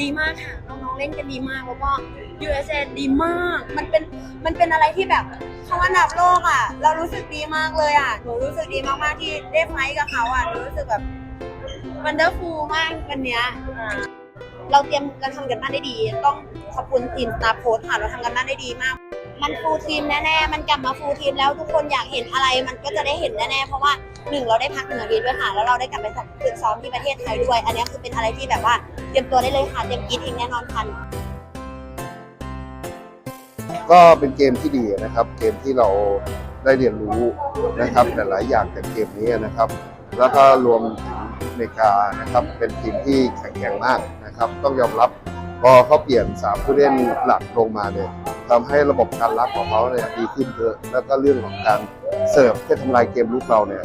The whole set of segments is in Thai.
ดีมากค่ะน้องๆเล่นกันดีมากแล้วก็ USA ดีมาก มันเป็นมันเป็นอะไรที่แบบเขาอันดับโลกอะ เรารู้สึกดีมากเลยอะหนูรู้สึกดีมากๆที่ได้ไฟท์กับเขาอะหนูรู้สึกแบบวันเดอร์ฟูลมากวันเนี้ยเราเตรียมการทำกันบ้านได้ดี ต้องขอบคุณทีมสตาร์โพสค่ะเราทำกันบ้านได้ดีมาก มันฟูลทีมแน่ๆ มันกลับมาฟูลทีมแล้วทุกคนอยากเห็นอะไรมันก็จะได้เห็นแน่ๆ เพราะว่าหนึ่งเราได้พักหนึ่งอาทิตย์ด้วยค่ะ แล้วเราได้กลับไปฝึกซ้อมที่ประเทศไทยด้วย อันนี้คือเป็นอะไรที่แบบว่าเตรียมตัวได้เลยค่ะ เตรียมกินเองแน่นอนค่ะก็เป็นเกมที่ดีนะครับ เกมที่เราได้เรียนรู้นะครับหลายๆอย่างจากเกมนี้นะครับ แล้วก็รวมถึงอเมริกานะครับ เป็นทีมที่แข็งแกร่งมากนะครับ ต้องยอมรับพอเขาเปลี่ยนสามผู้เล่นหลักลงมาเนี่ย ทำให้ระบบการรับของเขาเนี่ยดีขึ้นเยอะแล้วก็เรื่องของการเสิร์ฟเพื่ทำลายเกมลุกเราเนี่ย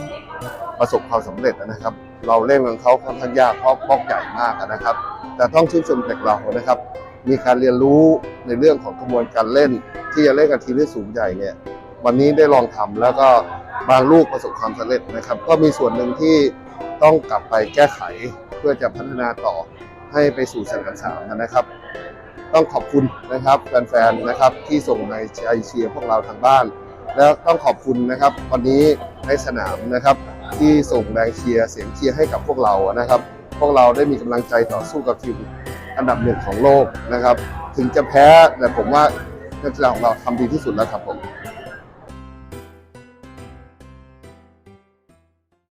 ประสบความสำเร็จนะครับ เราเล่นกับเขาค่อนข้างยากเพราะบล็อกใหญ่มากนะครับ แต่ต้องชื่นชมเด็กเรานะครับ มีการเรียนรู้ในเรื่องของกระบวนการเล่น ที่จะเล่นกับทีมที่สูงใหญ่เนี่ยวันนี้ได้ลองทำแล้วก็บางลูกประสบความสำเร็จนะครับ ก็มีส่วนหนึ่งที่ต้องกลับไปแก้ไขเพื่อจะพัฒนาต่อ ให้ไปสู่แข่งขันสามนะครับ ต้องขอบคุณนะครับแฟนๆนะครับที่ส่งในใจเชียร์พวกเราทางบ้าน แล้วต้องขอบคุณนะครับวันนี้ในสนามนะครับ ที่ส่งแรงเชียร์เสียงเชียร์ให้กับพวกเรานะครับ พวกเราได้มีกำลังใจต่อสู้กับทีมอันดับหนึ่งของโลกนะครับ ถึงจะแพ้แต่ผมว่านักกีฬาของเราทำดีที่สุดแล้วครับผม